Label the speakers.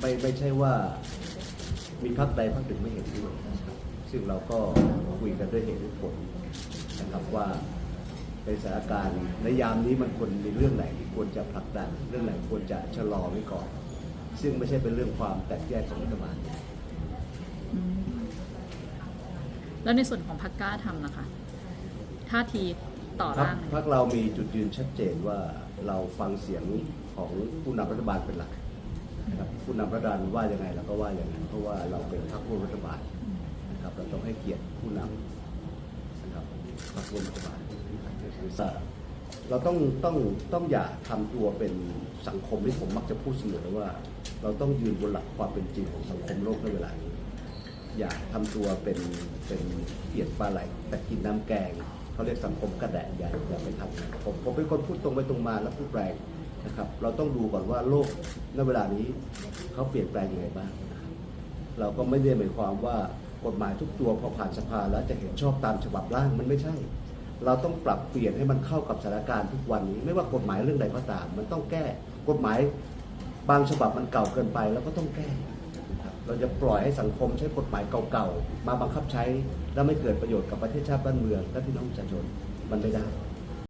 Speaker 1: ไม่ไม่ใช่ว่ามีพักใดพักหนึ่งไม่เห็นด้วยนะครับซึ่งเราก็คุยกันด้วยเหตุด้วยผลนะครับว่าในสถานการณ์ในยามนี้มันควรมีเรื่องไหนที่ควรจะผลักดัน เรื่องไหนควรจะชะลอไว้ก่อน ซึ่งไม่ใช่เป็นเรื่องความแตกแยกของรัฐบาล
Speaker 2: อืมแล้วในส่วนของพรรคกล้าทำนะคะท่าทีต่อ
Speaker 1: พัก
Speaker 2: ร่าง
Speaker 1: พักเรามีจุดยืนชัดเจนว่าเราฟังเสียงของผู้นำรัฐบาลเป็นหลัก นะครับผู้นำรัฐบาลว่ายังไงเราก็ว่าอย่างนั้นเพราะว่าเราเป็นพรรคร่วมรัฐบาลนะครับเราต้องให้เกียรติผู้นำนะครับพรรคร่วมรัฐบาลเราต้องต้องต้องอย่าทำตัวเป็นสังคมที่ผมมักจะพูดเสมอว่า เราต้องยืนบนหลักความเป็นจริงของสังคมโลกในเวลานี้อย่าทำตัวเป็นเป็นเกียรติปลาไหลแต่กินน้ำแกงเขาเรียกสังคมกระแดะอย่าอย่าไปทำผมผมเป็นคนพูดตรงไปตรงมาแล้วพูดแรง นะครับ เราต้องดูก่อนว่าโลกในเวลานี้เขาเปลี่ยนแปลงยังไงบ้างนะครับเราก็ไม่ได้หมายความว่ากฎหมายทุกตัวพอผ่านสภาแล้วจะเห็นชอบตามฉบับร่างมันไม่ใช่ เราต้องปรับเปลี่ยนให้มันเข้ากับสถานการณ์ทุกวันนี้ ไม่ว่ากฎหมายเรื่องใดก็ตาม มันต้องแก้กฎหมายบางฉบับมันเก่าเกินไปแล้วก็ต้องแก้เราจะปล่อยให้สังคมใช้กฎหมายเก่าๆมาบังคับใช้ แล้วไม่เกิดประโยชน์กับประเทศชาติบ้านเมืองและพี่น้องประชาชนมันไม่ได้